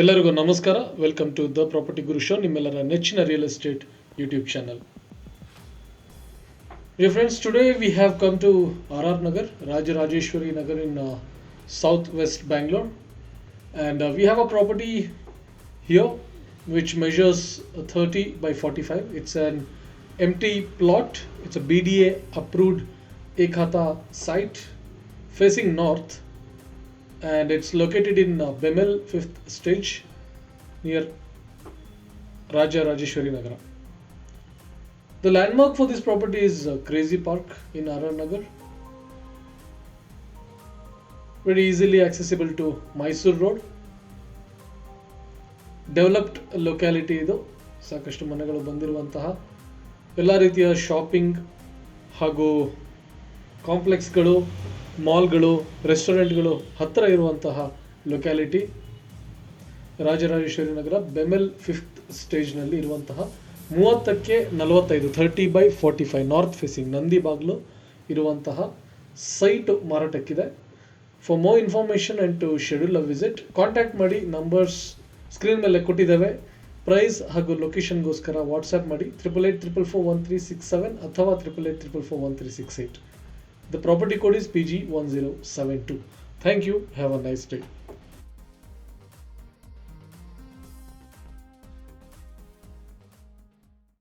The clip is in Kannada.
ಎಲ್ಲರಿಗೂ ನಮಸ್ಕಾರ welcome to the property Guru show ನಿಮ್ಮೆಲ್ಲರ ನೆಚ್ಚಿನ real estate YouTube channel Dear friends, today we have come to RR Nagar, Rajarajeshwari Nagar in uh, southwest Bangalore, and uh, we have a property here which measures uh, 30 by 45. It's an empty plot. It's a BDA approved Ekata site facing north, and it's located in uh, Bemel 5th stage near Raja Rajeshwari Nagara. The landmark for this property is uh, Crazy Park in Aranagar. Nagar. Very easily accessible to Mysore Road. Developed locality ಇದು ಸಾಕಷ್ಟು ಮನೆಗಳು ಬಂದಿರುವಂತಹ ಎಲ್ಲ ರೀತಿಯ ಶಾಪಿಂಗ್ ಹಾಗೂ ಕಾಂಪ್ಲೆಕ್ಸ್ಗಳು ಮಾಲ್ಗಳು, ರೆಸ್ಟೋರೆಂಟ್ಗಳು ಹತ್ತಿರ ಇರುವಂತಹ locality Rajarajeshwari Nagara BEML fifth ಸ್ಟೇಜ್ನಲ್ಲಿ ಇರುವಂತಹ ಮೂವತ್ತಕ್ಕೆ ನಲವತ್ತೈದು thirty by forty five north facing Nandi ಬಾಗಿಲು ಇರುವಂತಹ site ಮಾರಾಟಕ್ಕಿದೆ. For more information and to schedule a visit contact ಮಾಡಿ ನಂಬರ್ಸ್ ಸ್ಕ್ರೀನ್ ಮೇಲೆ ಕೊಟ್ಟಿದ್ದೇವೆ. ಪ್ರೈಸ್ ಹಾಗೂ ಲೊಕೇಶನ್ಗೋಸ್ಕರ ವಾಟ್ಸ್ಆ್ಯಪ್ ಮಾಡಿ triple eight triple four one three six seven ಅಥವಾ triple eight triple four one three six eight The property code is PG1072. Thank you. Have a nice day.